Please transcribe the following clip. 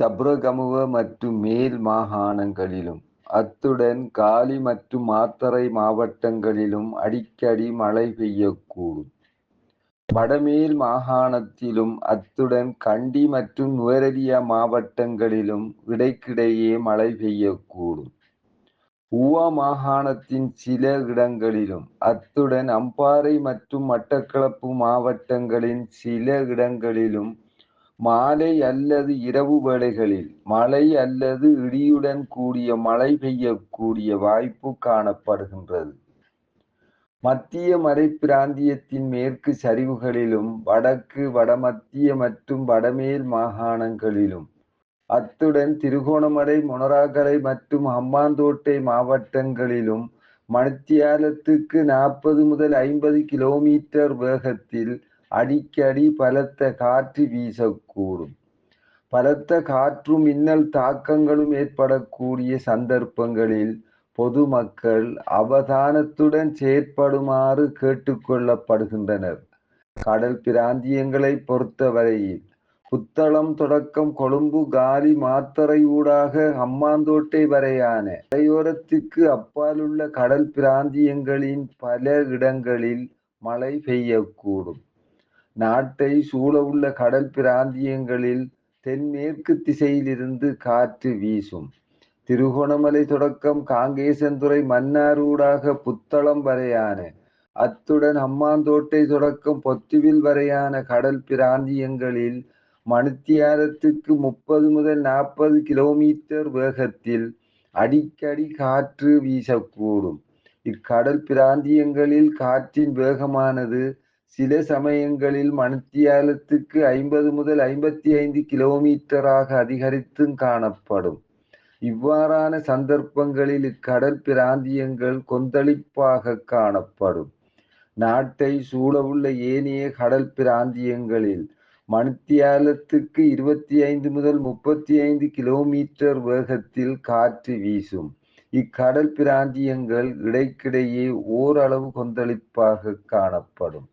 சப்ரகமுவ மற்றும் மேல் மாகாணங்களிலும் அத்துடன் காலி மற்றும் மாத்தறை மாவட்டங்களிலும் அடிக்கடி மழை பெய்யக்கூடும். வடமேல் மாகாணத்திலும் அத்துடன் கண்டி மற்றும் நுவரெலியா மாவட்டங்களிலும் இடைக்கிடையே மழை பெய்யக்கூடும். ஊவா மாகாணத்தின் சில இடங்களிலும் அத்துடன் அம்பாறை மற்றும் மட்டக்களப்பு மாவட்டங்களின் சில இடங்களிலும் மாலை அல்லது இரவு வேளைகளில் மழை அல்லது இடியுடன் கூடிய மழை பெய்யக்கூடிய வாய்ப்பு காணப்படுகின்றது. மத்திய மலை பிராந்தியத்தின் மேற்கு சரிவுகளிலும் வடக்கு வடமத்திய மற்றும் வடமேல் மாகாணங்களிலும் அத்துடன் திருகோணமலை மொனராகலை மற்றும் ஹம்பாந்தோட்டை மாவட்டங்களிலும் மணித்தியாலத்துக்கு நாற்பது முதல் ஐம்பது கிலோமீட்டர் வேகத்தில் அடிக்கடி பலத்த காற்று வீசக்கூடும். பலத்த காற்றும் மின்னல் தாக்கங்களும் ஏற்படக்கூடிய சந்தர்ப்பங்களில் பொதுமக்கள் அவதானத்துடன் செயற்படுமாறு கேட்டுக்கொள்ளப்படுகின்றனர். கடல் பிராந்தியங்களை பொறுத்தவரையில் புத்தளம் தொடக்கம் கொழும்பு காலி மாத்தரை ஊடாக அம்மாந்தோட்டை வரையான கரையோரத்துக்கு அப்பாலுள்ள கடல் பிராந்தியங்களின் பல இடங்களில் மழை பெய்யக்கூடும். நாட்டை சூழவுள்ள கடல் பிராந்தியங்களில் தென்மேற்கு திசையிலிருந்து காற்று வீசும். திருகோணமலை தொடக்கம் காங்கேசன்துறை மன்னாரூடாக புத்தளம் வரையான அத்துடன் அம்மாந்தோட்டை தொடக்கம் பொத்துவில் வரையான கடல் பிராந்தியங்களில் மணித்தியாரத்துக்கு முப்பது முதல் நாற்பது கிலோமீட்டர் வேகத்தில் அடிக்கடி காற்று வீசக்கூடும். இக்கடல் பிராந்தியங்களில் காற்றின் வேகமானது சில சமயங்களில் மணித்தியாலத்துக்கு ஐம்பது முதல் ஐம்பத்தி ஐந்து கிலோமீட்டராக அதிகரித்தும் காணப்படும். இவ்வாறான சந்தர்ப்பங்களில் இக்கடல் பிராந்தியங்கள் கொந்தளிப்பாக காணப்படும். நாட்டை சூழவுள்ள ஏனைய கடல் பிராந்தியங்களில் மணித்தியாலத்துக்கு இருபத்தி ஐந்து முதல் முப்பத்தி ஐந்து கிலோமீட்டர் வேகத்தில் காற்று வீசும். இக்கடல் பிராந்தியங்கள் இடைக்கிடையே ஓரளவு கொந்தளிப்பாக காணப்படும்.